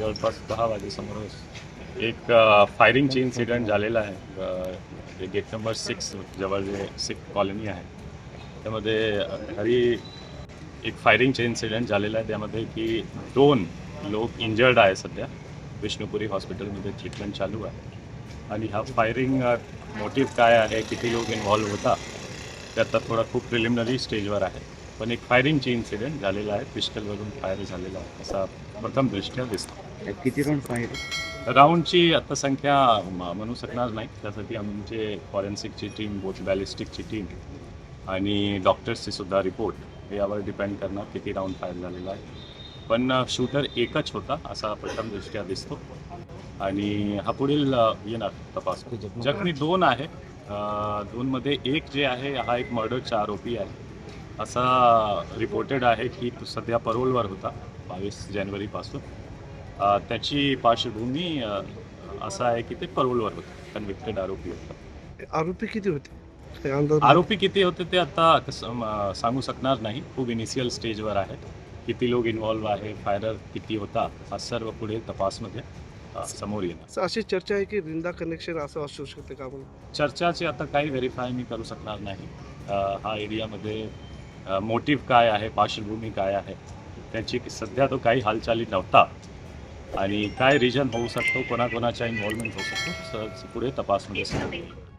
जवळपास दहा वाजेसमोर एक फायरिंगचे इन्सिडेंट झालेला आहे. गेट नंबर सिक्स जवळ जे सिक्स कॉलनी आहे. त्यामध्ये हरी एक फायरिंगचे इन्सिडेंट झालेला आहे. त्यामध्ये की दोन लोक इंजर्ड आहे सध्या. विष्णुपुरी हॉस्पिटलमध्ये ट्रीटमेंट चालू आहे. आणि हा फायरिंग मोटिव्ह काय आहे किती लोक इन्व्हॉल्व्ह होता ते आता थोडा खूप प्रिलिमिनरी स्टेजवर आहे. पण एक फायरिंगची इन्सिडेंट झालेला आहे. पिस्टलवरून फायर झालेला आहे. असा प्रथम दृष्ट्या दिसतो. किती राऊंड फायर राऊंडची आता संख्या म्हणू शकणार नाही. त्यासाठी आमचे फॉरेन्सिकची टीम बोथ बॅलिस्टिकची टीम आणि डॉक्टर्सचे सुद्धा रिपोर्ट यावर डिपेंड करणार किती राऊंड फायर झालेला आहे. पण शूटर एकच होता असा प्रथम दृष्ट्या दिसतो. आणि हा पुढील येणार तपास. जखमी दोन आहे दोनमध्ये एक जे आहे हा एक मर्डरचा आरोपी आहे. असा रिपोर्टेड आहे की तो सध्या परोलवर होता बावीस जानेवारीपासून. त्याची पार्श्वभूमी असा आहे की ते परोलवर होतं कन्व्हिक्टेड आरोपी होता. आरोपी किती होते? आरोपी किती होते ते आता सांगू शकणार नाही. खूप इनिशियल स्टेजवर आहे किती लोक इन्व्हॉल्व आहे फायरर किती होता हा सर्व पुढे तपासमध्ये समोर येणार. अशी चर्चा आहे की रिंदा कनेक्शन असं असू शकते का म्हणून? चर्चाचे आता काही व्हेरीफाय मी करू शकणार नाही. हा एरियामध्ये मोटिव्ह काय आहे पार्श्वभूमी काय आहे त्याची सध्या तो काही हालचाली नव्हता. आणि काय रिजन होऊ शकतो कोणाकोणाचा इन्व्हॉल्वमेंट होऊ शकतो पुढे तपासमध्ये म्हणजे समोर